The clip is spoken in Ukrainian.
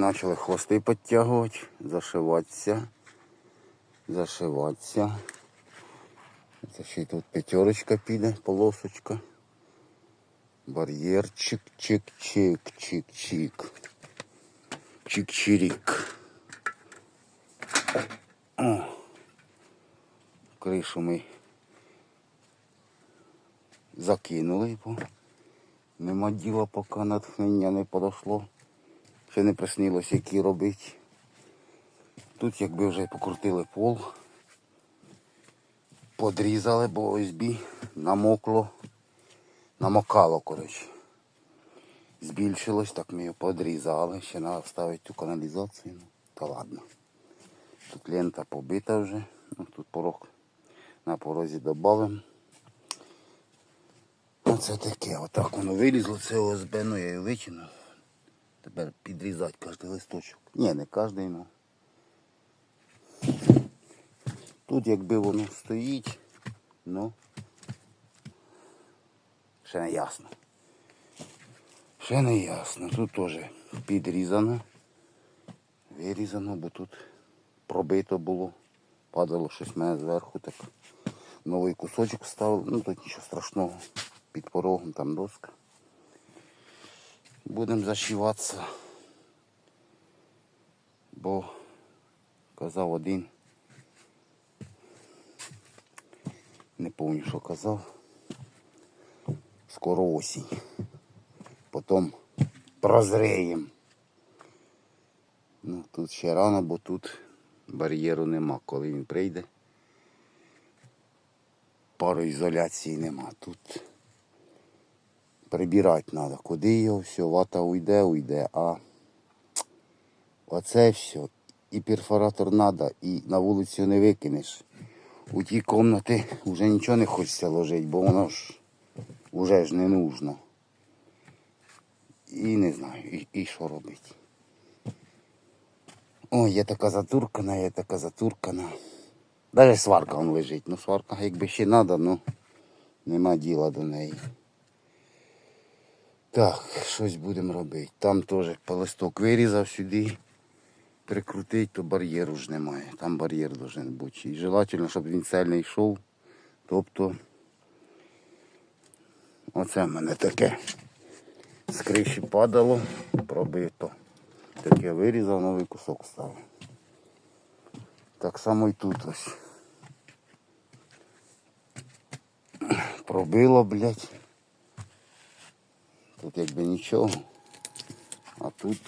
Почали хвости підтягувати, зашиватися, зашиватися. Це ще й тут п'ятерочка піде, полосочка. Бар'єрчик, чик-чик, чик-чик. Чик-чирик. О. Кришу ми закинули, бо нема діла, поки натхнення не подошло. Ще не приснилось, які робити. Тут якби вже покрутили пол, подрізали, бо ОСБ намокло, намокало, коротше. Збільшилось, так ми його подрізали. Ще треба вставити цю каналізацію. Ну, та ладно. Тут лента побита вже. Ну, тут порог на порозі додамо. Оце таке, отак воно вилізло, це ОСБ, ну я його витягнув. Тепер підрізати кожен листочок. Ні, не кожен, ну. Тут якби воно стоїть, ну ще не ясно. Ще не ясно. Тут теж підрізано, вирізано, бо тут пробито було. Падало щось мене зверху, так новий кусочок вставив. Ну тут нічого страшного. Під порогом там доска. Будемо зашиватися. Бо казав один. Не пам'ятаю, що казав. Скоро осінь. Потім прозреєм. Ну, тут ще рано, бо тут бар'єру нема. Коли він прийде, пароізоляції нема. Тут прибирати треба. Куди його все, вата уйде, уйде, а оце все. І перфоратор треба, і на вулицю не викинеш. У тій кімнаті вже нічого не хочеться ложити, бо воно ж вже ж не нужно. І не знаю, і, що робити. Ой, є така затуркана, є така затуркана. Даже сварка вон лежить. Ну сварка якби ще треба, ну нема діла до неї. Так, щось будемо робити. Там теж полисток вирізав сюди. Прикрутить, то бар'єру ж немає. Там бар'єр должен бути. І желательно, щоб він цельно йшов. Тобто оце в мене таке. З криші падало, пробито. Таке вирізав, новий кусок ставив. Так само і тут ось. Пробило, блядь. Тут якби нічого, а тут